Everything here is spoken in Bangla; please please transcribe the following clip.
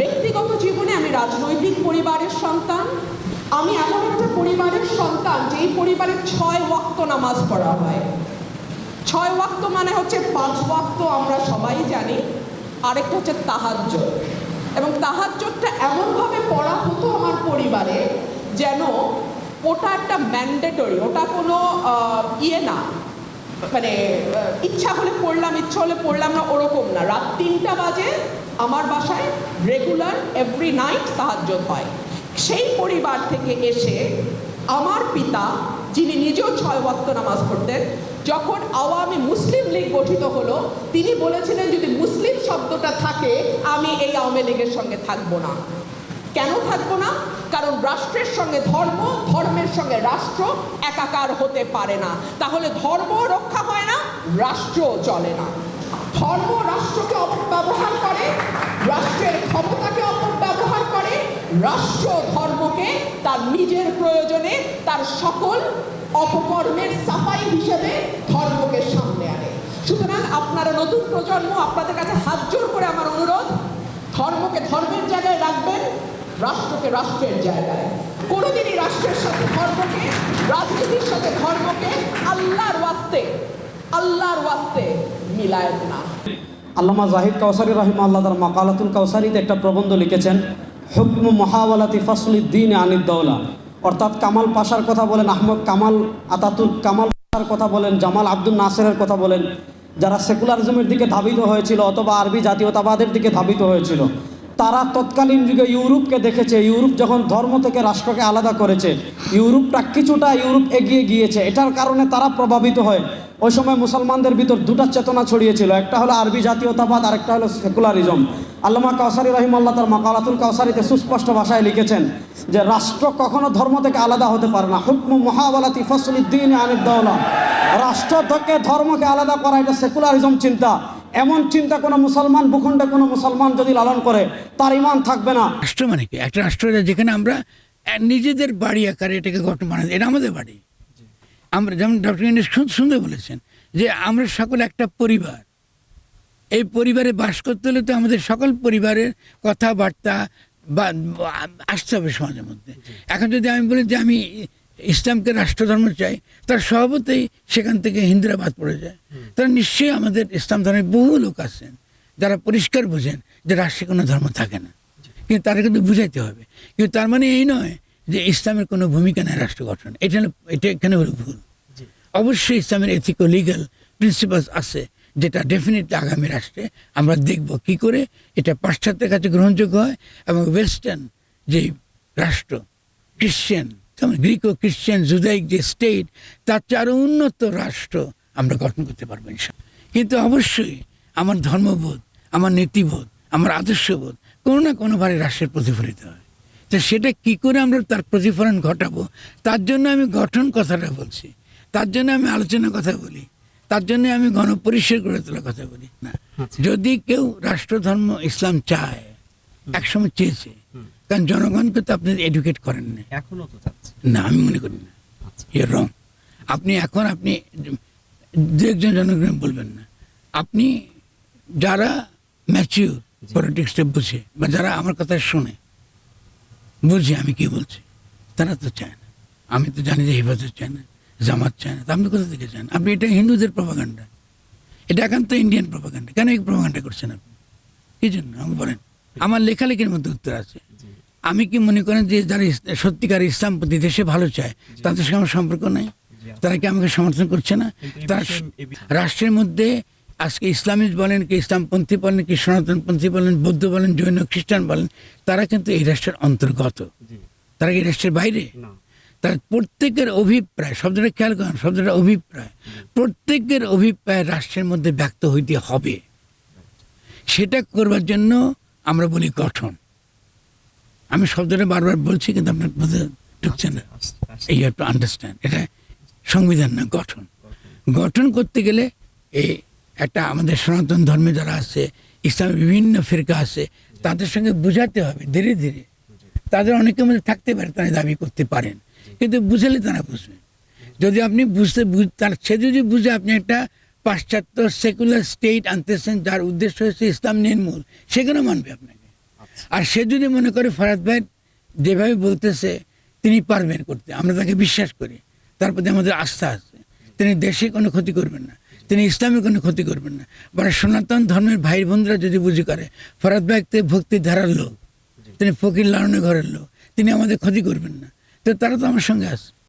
ব্যক্তিগত জীবনে আমি রাজনৈতিক পরিবারের সন্তান। আমি এমন একটা পরিবারের সন্তান যেই পরিবারে ছয় ওয়াক্ত নামাজ পড়া হয়। ছয় ওয়াক্ত মানে হচ্ছে পাঁচ ওয়াক্ত আমরা সবাই জানি, আরেকটা হচ্ছে তাহাজ্য এবং তাহাজ্যটা এমনভাবে পড়া হতো আমার পরিবারে যেন ওটা একটা ম্যান্ডেটরি ওটা কোনো ইয়ে না। মানে ইচ্ছা হলে পড়লাম, ইচ্ছা হলে পড়লাম না, ওরকম না। রাত তিনটা বাজে আমার বাসায় রেগুলার এভরি নাইট তাহাজ্জুদ হয়। সেই পরিবার থেকে এসে আমার পিতা, যিনি নিজেও ছয় ওয়াক্ত নামাজ পড়তেন, যখন আওয়ামী মুসলিম লীগ গঠিত হলো, তিনি বলেছিলেন, যদি মুসলিম শব্দটা থাকে, আমি এই আওয়ামী লীগের সঙ্গে থাকব না। কেন থাকব না? কারণ রাষ্ট্রের সঙ্গে ধর্ম, ধর্মের সঙ্গে রাষ্ট্র একাকার হতে পারে না। তাহলে ধর্ম রক্ষা হয় না, রাষ্ট্রও চলে না। ধর্ম রাষ্ট্রকে অপব্যবহার করে, রাষ্ট্রের ক্ষমতাকে অপব্যবহার করে, রাষ্ট্র ধর্মকে তার নিজের প্রয়োজনে তার সকল অপকর্মের সাফাই হিসেবে ধর্মকে সামনে আনে। সুতরাং আপনারা নতুন প্রজন্ম, আপনাদের কাছে হাত জোর করে আমার অনুরোধ, ধর্মকে ধর্মের জায়গায় রাখবেন, রাষ্ট্রকে রাষ্ট্রের জায়গায়। কোনোদিনই রাষ্ট্রের সাথে ধর্মকে, রাজনীতির সাথে ধর্মকে আল্লাহর ওয়াস্তে আল্লাহর ওয়াস্তে আল্লামা জাহিদ কাউসারি রহিম আল্লাহ তার মাকালাতুল কাউসারিতে একটা প্রবন্ধ লিখেছেন, হুকম মহাওয়ালাতি ফাসলুদ্দিন আনিদ্দৌলা অর্থাৎ কামাল পাশার কথা বলেন আহমদ কামাল আতাতুল কামাল পাশার কথা বলেন, জামাল আব্দুল নাসেরের কথা বলেন, যারা সেকুলারিজমের দিকে ধাবিত হয়েছিল অথবা আরবি জাতীয়তাবাদের দিকে ধাবিত হয়েছিল। তারা তৎকালীন যুগে ইউরোপকে দেখেছে। ইউরোপ যখন ধর্ম থেকে রাষ্ট্রকে আলাদা করেছে, ইউরোপটা কিছুটা ইউরোপ এগিয়ে গিয়েছে। এটার কারণে তারা প্রভাবিত হয়। ওই সময় মুসলমানদের ভিতর দুটা চেতনা ছড়িয়েছিল। একটা হলো আরবি জাতীয়তাবাদ আর একটা হলো সেকুলারিজম। আল্লামা কাউসারি রহিম আল্লাহ তার মাকালাতুল কাউসারিতে সুস্পষ্ট ভাষায় লিখেছেন যে, রাষ্ট্র কখনো ধর্ম থেকে আলাদা হতে পারে না। হুকমু মহাওয়ালাতি ফসলুদ্দিন আনিদ্দৌলা রাষ্ট্র থেকে ধর্মকে আলাদা করা, এটা সেকুলারিজম চিন্তা। এমন চিন্তা কোনো মুসলমান ভূখণ্ডে কোনো মুসলমান যদি লালন করে তার ইমান থাকবে না। রাষ্ট্র মানে কি? একটা রাষ্ট্র যেখানে আমরা নিজেদের বাড়ি আকারে এটাকে গঠন বানাই এটা আমাদের বাড়ি। আমরা যেমন ডক্টর ইন্ডিস সুন্দর বলেছেন যে আমরা সকল একটা পরিবার। এই পরিবারে বাস করতে হলে তো আমাদের সকল পরিবারের কথাবার্তা বা আসতে হবে সমাজের মধ্যে। এখন যদি আমি বলি যে আমি ইসলামকে রাষ্ট্রধর্ম চাই তার স্বভাবতেই সেখান থেকে হিন্দুরা বাদ পড়ে যায়। তারা নিশ্চয়ই আমাদের ইসলাম ধর্মের বহু লোক আছেন যারা পরিষ্কার বোঝেন যে রাষ্ট্রে কোনো ধর্ম থাকে না। কিন্তু তারা কিন্তু বুঝাইতে হবে। কিন্তু তার মানে এই নয় যে ইসলামের কোনো ভূমিকা নেই রাষ্ট্র গঠন। এটা এটা এখানে হলো ভুল। অবশ্যই ইসলামের এথিকো লিগাল প্রিন্সিপালস আছে যেটা ডেফিনেটলি আগামী রাষ্ট্রে আমরা দেখব কি করে এটা পাশ্চাত্যের কাছে গ্রহণযোগ্য হয় এবং ওয়েস্টার্ন যে রাষ্ট্র খ্রিশ্চান যেমন গ্রিক ও খ্রিশ্চান জুদাইক যে স্টেট তার চেয়ে আরও উন্নত রাষ্ট্র আমরা গঠন করতে পারব। কিন্তু অবশ্যই আমার ধর্মবোধ আমার নীতিবোধ আমার আদর্শবোধ কোনো না কোনোভাবে রাষ্ট্রের প্রতিফলিত হয়। তো সেটা কি করে আমরা তার প্রতিফলন ঘটাবো? তার জন্য আমি গঠন কথাটা বলছি। তার জন্য আমি আলোচনার কথা বলি। তার জন্য আমি গণপরিসর গড়ে তোলার কথা বলি। না যদি কেউ রাষ্ট্রধর্ম ইসলাম চায় একসময় চেয়েছে কারণ জনগণকে তো আপনি এডুকেট করেন না। এখনও তো না আমি মনে করি না। আচ্ছা। ইয়ে রং আপনি এখন আপনি দু একজন জনগণ বলবেন না। আপনি যারা ম্যাচিউর পলিটিক্সটা বুঝে বা যারা আমার কথা শুনে বুঝে আমি কি বলছি তারা তো চায় না। আমি তো জানি যে হেফাজত চায় না জামাত চায় না তা আপনি কোথা থেকে চান? আপনি এটা হিন্দুদের প্রভাকাণ্ডা এটা একান্ত ইন্ডিয়ান প্রভাকাণ্ডা কেন এই প্রভাকাণ্ডা করছেন আপনি? কি জন্য? আমি বলেন। আমার লেখালেখির মধ্যে উত্তর আছে। আমি কি মনে করেন যে যারা সত্যিকার ইসলাম প্রতি দেশে ভালো চায় তাদের সঙ্গে আমার সম্পর্ক নাই? তারা কি আমাকে সমর্থন করছে না? তারা রাষ্ট্রের মধ্যে আজকে ইসলামিস্ট বলেন কি ইসলামপন্থী বলেন কি সনাতনপন্থী বলেন বৌদ্ধ বলেন জৈন খ্রিস্টান বলেন তারা কিন্তু এই রাষ্ট্রের অন্তর্গত। তারা কি এই রাষ্ট্রের বাইরে? তার প্রত্যেকের অভিপ্রায় শব্দটা খেয়াল করেন শব্দটা অভিপ্রায় প্রত্যেকের অভিপ্রায় রাষ্ট্রের মধ্যে ব্যক্ত হইতে হবে। সেটা করবার জন্য আমরা বলি গঠন। আমি শব্দটা বারবার বলছি কিন্তু আপনার মধ্যে ঢুকছে না। এই হ্যাভ টু আন্ডারস্ট্যান্ড এটা সংবিধান না গঠন। গঠন করতে গেলে এই একটা আমাদের সনাতন ধর্মে যারা আছে ইসলামের বিভিন্ন ফিরকা আছে তাদের সঙ্গে বুঝাতে হবে ধীরে ধীরে। তাদের অনেকের মধ্যে থাকতে পারে তারা দাবি করতে পারেন। কিন্তু বুঝালে তারা বুঝবে। যদি আপনি বুঝতে বুঝ- তার সে যদি বুঝে আপনি একটা পাশ্চাত্য সেকুলার স্টেট আনতেছেন যার উদ্দেশ্য হচ্ছে ইসলাম নির্মূল সেখানে মানবে আপনাকে। আর সে যদি মনে করে ফরাদ ভাই যেভাবে বলতেছে তিনি পারবেন করতে। আমরা তাকে বিশ্বাস করি। তার প্রতি আমাদের আস্থা আছে। তিনি দেশে কোনো ক্ষতি করবেন না। তিনি ইসলামের কোনো ক্ষতি করবেন না। বরং সনাতন ধর্মের ভাই বোনরা যদি বুঝি করে ফরাদ ভাই ভক্তির ধারার লোক। তিনি ফকির লালনের ঘরের লোক। তিনি আমাদের ক্ষতি করবেন না। তো তারা তো আমার সঙ্গে আছে।